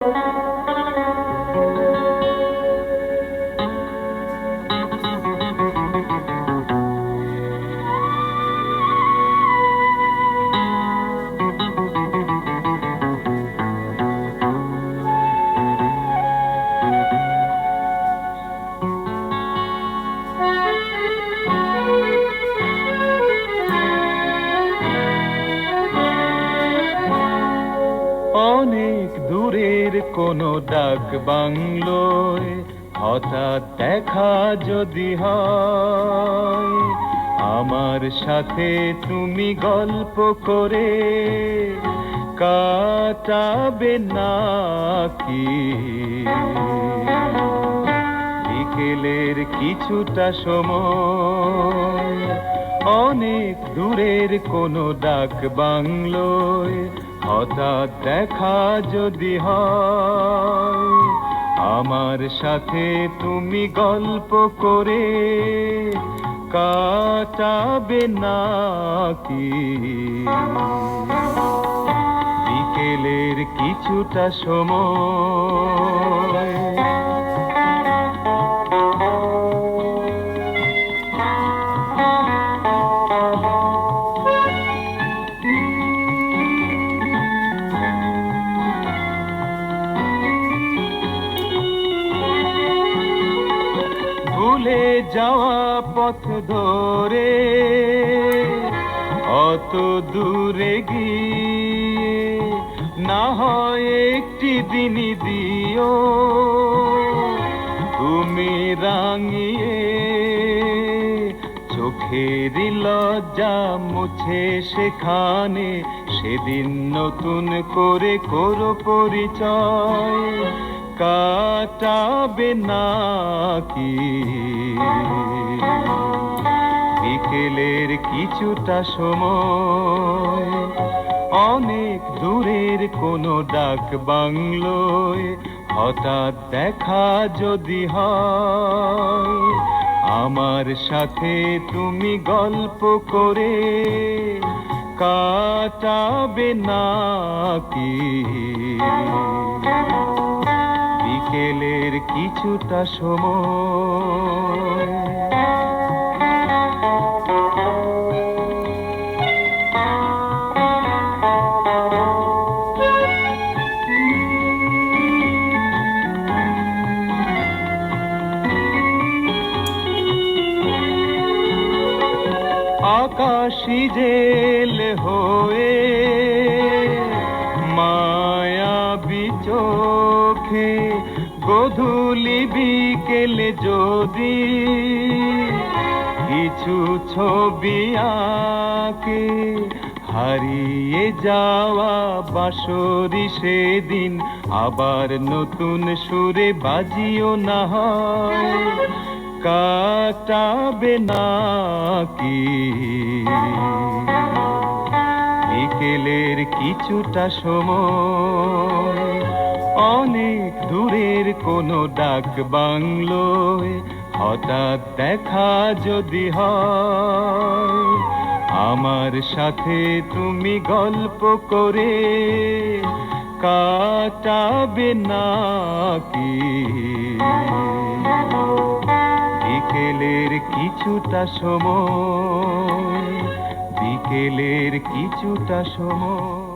অনেক দূরের কোনো ডাক বাংলোয় হঠাৎ দেখা যদি হয়, আমার সাথে তুমি গল্প করে কাটাবে নাকি? বিকেলের কিছুটা সময়, অনেক দূরের কোনো ডাক বাংলোয় হঠাৎ দেখা যদি হয় আমার সাথে তুমি গল্প করে কাটাবে নাকি? বিকেলের কিছুটা সময় যাওয়া পথ ধরে অত দূরে গিয়ে না হয় একটি দিনই দিও। তুমি রাঙিয়ে চোখের লজ্জা মুছে সেখানে সেদিন নতুন করে করো পরিচয়। কাটাবে নাকি? বিকেলের কিছুটা সময়, অনেক দূরের কোনো ডাক বাংলোয় হঠাৎ দেখা যদি হয়, আমার সাথে তুমি গল্প করে কাটাবে নাকি? বিকেলের কিছুটা সময়। আকাশি জেল হয়ে মায়াবী চোখে গধূলি বিকেলে যদি কিছু ছবি আঁকে, হারিয়ে যাওয়া বাসরি সেদিন আবার নতুন সুরে বাজিও না হয়। কাটাবে নাকি? বিকেলের কিছুটা সময় অনেক দূরের কোনো ডাক বাংলোয় হঠাৎ দেখা যদি হয়, আমার সাথে তুমি গল্প করে কাটাবে নাকি? বিকেলের কিছুটা সময়, বিকেলের কিছুটা সময়।